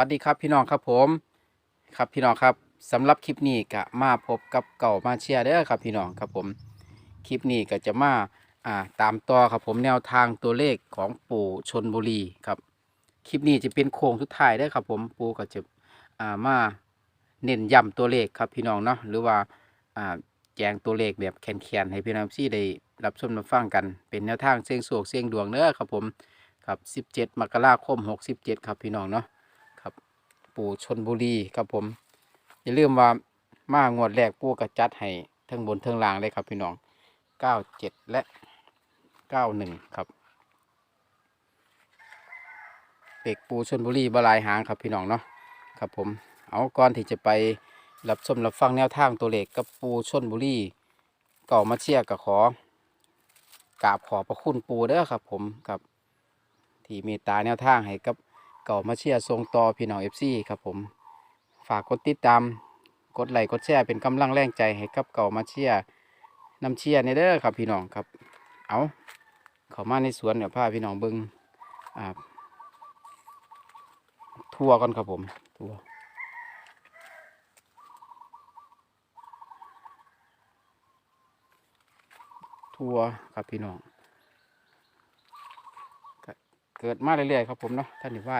วัสดีครับพี่น้องครับผมครับพี่น้องครับสำหรับคลิปนี้ก็มาพบกับเก่ามาเชียร์เด้อครับพี่น้องครับผมคลิปนี้ก็จะมาอ่าตามต่อครับผมแนวทางตัวเลขของปู่ชนบุรีครับคลิปนี้จะเป็นโค้งสุดท้ายเด้ครับผมปู่ก็จะอ่ามาเน้นย้ำตัวเลขครับพี่น้องเนาะหรือว่าอ่าแจงตัวเลขแบบแคนๆให้พี่น้องซี่ได้รับชมรับฟังกันเป็นแนวทางเสียงโชคเสียงดวงเด้อครับผมครับ 17 มกราคม 67 ครับพี่น้องเนาะ ปู่ชนบุรีครับผม อย่าลืมว่ามางวดแรกปู่กระจัดให้ทั้งบนทั้งล่างเลยครับพี่น้องเก้าเจ็ดและเก้าหนึ่งครับเด็กปูชนบุรีบลายหางครับพี่น้องเนาะครับผมเอาก่อนที่จะไปรับชมรับฟังแนวทางตัวเลขกับปูชนบุรีก็มาเชียร์กับขอกราบขอพระคุณปูเด้อครับผมครับที่เมตตาแนวทางให้กับ เก่ามาเชียร์ทรงต่อพี่น้องเอฟซีครับผม ฝากกดติดตาม กดไลค์กดแชร์เป็นกำลังแรงใจให้กับเก่ามาเชียร์นำเชียร์ในเด้อครับพี่น้องครับ เอาเข้ามาในสวนเดี๋ยวพาพี่น้องเบิ้งอ่าทัวร์กันครับผมทัวร์ทัวครับพี่น้องเกิดมาเรื่อยๆครับผมเนาะท่านนี่ไหว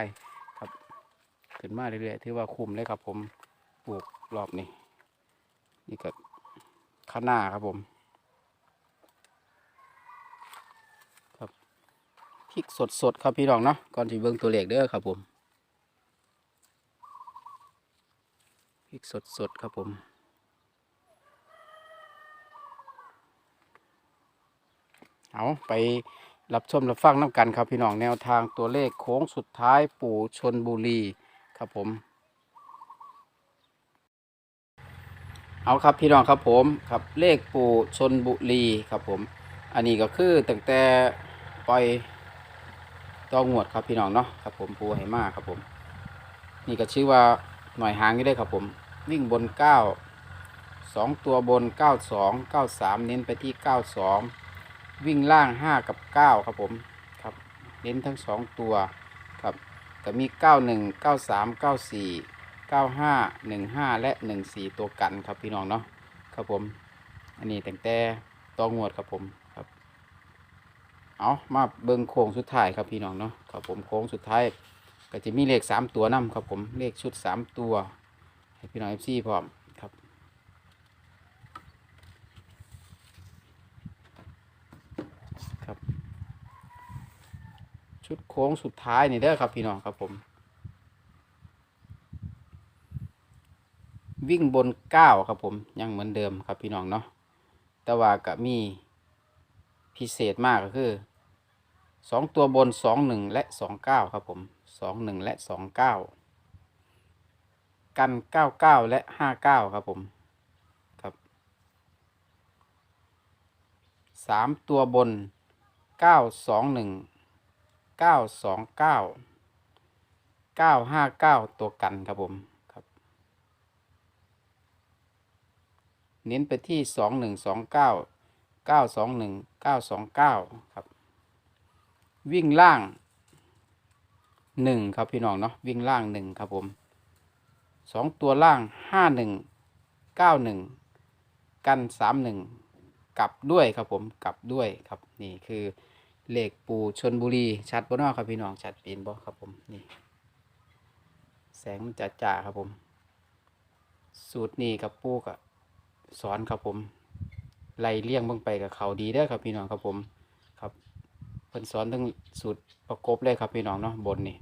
ครับเกิดมาเรื่อยๆถือว่าคุ้มเลยครับ ผมปลูกรอบนี้ นี่ก็ข้าหน้าครับผม ครับพริกสดๆครับพี่น้องเนาะก่อนที่เบิ่งตัวเลขเด้อครับผมพริกสดๆครับผมเอาไปรับชมรับฟังน้ำกันครับพี่น้องแนวทางตัวเลขโค้งสุดท้ายปู่ชนบุรี ครับผม เอาครับพี่น้องครับผมครับเลขปู่ชนบุรีครับผม อันนี้ก็คือตั้งแต่ปล่อยตองวดครับพี่น้องเนาะครับผมปูให้มาครับผม นี่ก็ชื่อว่าหน่อยหางนี่ได้ครับผม วิ่งบนเก้าสองตัวบนเก้าสองเก้าสามเน้นไปที่เก้าสองวิ่งล่าง 5 กับ 9 ครับผม ครับ เน้นทั้ง 2 ตัว ครับ ก็มี 91 93 94 95 15 และ 14 ตัวกันครับพี่น้องเนาะครับผม อันนี้แต่งแต่ตองวดครับผมครับ เอามาเบิ้งโค้งสุดท้ายครับพี่น้องเนาะครับผมโค้งสุดท้ายก็จะมีเลข 3 ตัวนํครับผมเลขชุด 3 ตัวให้พี่น้อง FC พร้อมครับ ชุดโค้งสุดท้ายนี่เด้อครับพี่น้องครับผม วิ่งบนเก้าครับผมยังเหมือนเดิมครับพี่น้องเนาะแต่ว่าก็มีพิเศษมากก็คือสองตัวบนสองหนึ่งและสองเก้าครับผมสองหนึ่งและสองเก้ากันเก้าเก้าและห้าเก้าครับผมครับสามตัวบนเก้าสองหนึ่ง เก้าสองเก้าเก้าห้าเก้าตัวกันครับผมครับ เน้นไปที่สองหนึ่งสองเก้าเก้าสองหนึ่งเก้าสองเก้าครับ วิ่งล่างหนึ่งครับพี่น้องเนาะวิ่งล่างหนึ่งครับผมสองตัวล่างห้าหนึ่งเก้าหนึ่งกันสามหนึ่งกลับด้วยครับผม กลับด้วยครับ นี่คือ เลขปูชนบุรี ชัดบ่เนอครับพี่น้อง ชัดปีนบ่ครับผมนี่ แสงมันจะจ่าครับผม สูตรนี้กับปูกับสอนครับผมไล่เลี่ยงเบิ่งไปกับเขาดีเด้ครับพี่น้องครับผมครับเพิ่นสอนทั้งสูตรประกบเลยครับพี่น้องเนาะบนนี่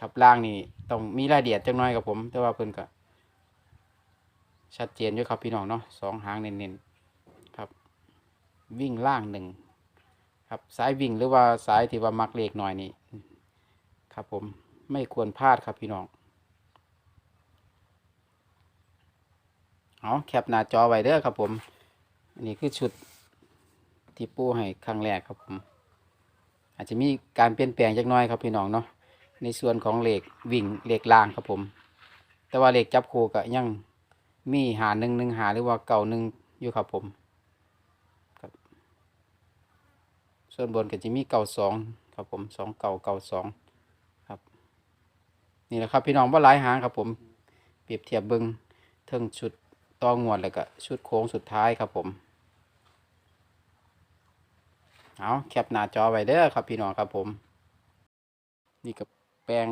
ครับล่างนี่ต้องมีรายละเอียดจังน้อยครับผม แต่ว่าเพิ่นก็ชัดเจนอยู่ครับพี่น้องเนาะสองหางเน้นๆครับ วิ่งล่างหนึ่ง ครับสายวิ่งหรือว่าสายที่ว่ามักเลขหน่อยนี่ครับผมไม่ควรพลาดครับพี่น้องเอาแคปหน้าจอไว้เด้อครับผมอันนี้คือชุดที่ปูให้ครั้งแรกครับผม อาจจะมีการเปลี่ยนแปลงจักน้อยครับพี่น้องเนาะในส่วนของเหลขวิ่งเหลขล่างครับผม แต่ว่าเหลขจับคูก็ยังมีหาหนึ่งหนึ่งหาหรือว่าเก่าหนึ่งอยู่ครับผม ส่วนบนก็จะมีเก่าสองครับผมสองเก่าเก่าสองครับ นี่แหละครับพี่น้องว่าหลายหางครับผมเปรียบเทียบเบิงเทิงชุดต่องวดแล้วก็ชุดโค้งสุดท้ายครับผมเอาแคปหน้าจอไว้เด้อครับพี่น้องครับผม นี่กับแปลง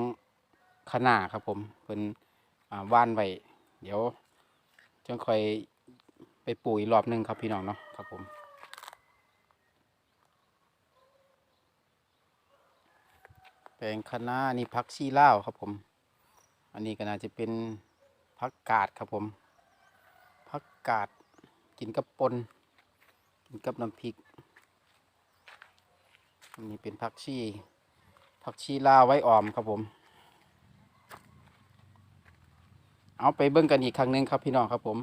ขนาครับผมเป็นว่านไว้เดี๋ยวจังค่อยไปปุ๋ยรอบหนึงครับพี่น้องเนาะครับผม แปลงคะน้านี่พักชีล่าวครับผม อันนี้ก็น่าจะเป็นพักกาดครับผม พักกาดกินกับปนกินกับน้ำพริก อันนี้เป็นพักชีพักชีลาวไว้ออมครับผม เอาไปเบิ้งกันอีกครั้งหนึ่งครับพี่น้องครับผม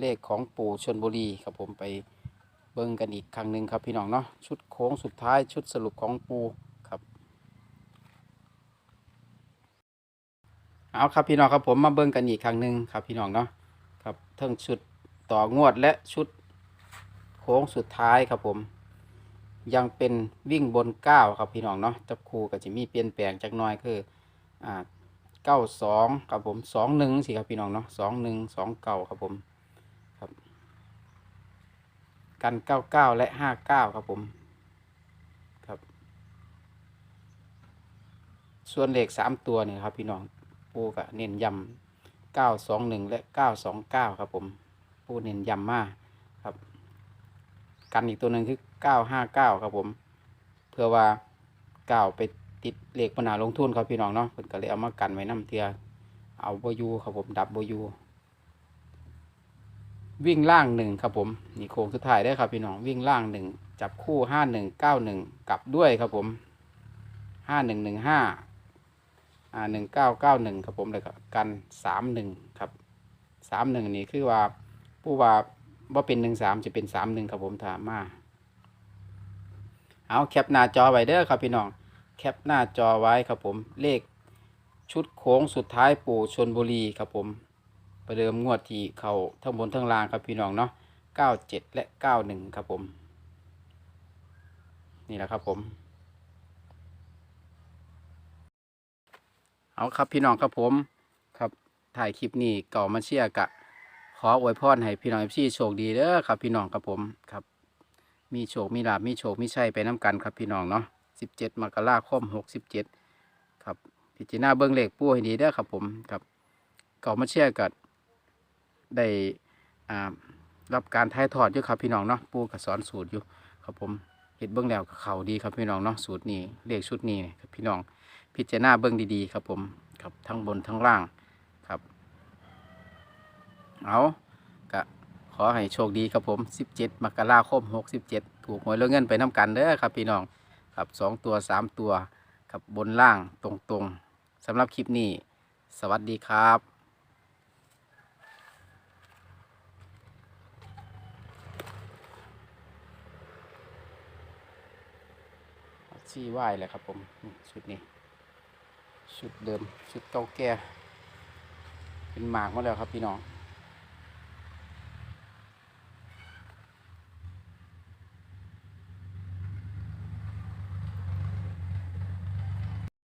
เลขของปู่ชนบุรีครับผมไปเบิ้งกันอีกครั้งหนึ่งครับพี่น้องเนาะชุดโค้งสุดท้ายชุดสรุปของปู่ครับ เอาครับพี่น้องครับผมมาเบิ่งกันอีกครั้งหนึ่งครับพี่น้องเนาะครับทั้งชุดต่องวดและชุดโค้งสุดท้ายครับผม ยังเป็นวิ่งบนเก้าครับพี่น้องเนาะจับคู่ก็จะมีเปลี่ยนแปลงจักน้อยคืออ่าเก้าสองครับผมสองหนึ่งสิครับพี่น้องเนาะสองหนึ่งสองเก้าครับผมครับ กันเก้าเก้าและห้าเก้าครับผมครับ ส่วนเลขสามตัวเนี่ยครับพี่น้อง ปูก็เน้นย้ำ921และ929ครับผมปูเน้นย้ำมากครับ กันอีกตัวหนึ่งคือ959ครับผมเพื่อว่าก้าไปติดเลขปัญหาลงทุนครับพี่น้องเนาะเพิ่นก็เลยเอามากันไว้น้ำเทียเอาโบยูครับผมดับโบยูวิ่งล่างหนึ่งครับผมนี่โค้งสุดท้ายได้ครับพี่น้องวิ่งล่างหนึ่งจับคู่ห้าหนึ่งเก้าหนึ่งกลับด้วยครับผมห้าหนึ่งหนึ่งห้า อ่าหนึ่งเก้าเก้าหนึ่งครับผมเลยก็กันสามหนึ่งครับสามหนึ่งนี่คือว่าผู้ว่าว่าเป็นหนึ่งสามจะเป็นสามหนึ่งครับผมถามมาเอาแคปหน้าจอไว้เด้อครับพี่น้องแคปหน้าจอไว้ครับผมเลขชุดโค้งสุดท้ายปู่ชนบุรีครับผมประเดิมงวดที่เขาทั้งบนทั้งล่างครับพี่น้องเนาะเก้าเจ็ดและเก้าหนึ่งครับผม นี่แหละครับผม เอาครับพี่น้องครับผมครับถ่ายคลิปนี้เก่ามาเชียร์กะ ขออวยพรให้พี่น้องเอฟซีโชคดีเด้อครับพี่น้องครับผมครับ มีโชคมีลาบมีโชคมีชัยไปน้กันครับพี่น้องเนาะ17มกราคม67ครับพิจารณาเบิ้งเลขปูให้ดีเด้อครับผมครับ เก่ามาเชียร์กัได้อ่ารับการถ่ายทอดอยู่ครับพี่น้องเนาะปูก็สอนสูตรอยู่ครับผมเห็ดเบิ้งแล้วเขาดีครับพี่น้องเนาะสูตรนี้เลขชุดนี้ครับพี่น้อง พิจารณาเบื้องดีๆ ครับผมครับทั้งบนทั้งล่างครับ เอากะขอให้โชคดีครับผม 17 มกราคม 67 ถูกหวยแล้วเงินไปน้ำกันเด้อครับพี่น้องครับ 2 ตัว 3 ตัวกับบนล่างตรงๆสำหรับคลิปนี้ สวัสดีครับชี้ไหวเลยครับผมนี่ชุดนี้ ชุดเดิมชุดเก่าแก่ เป็นหมากมาแล้วครับพี่น้อง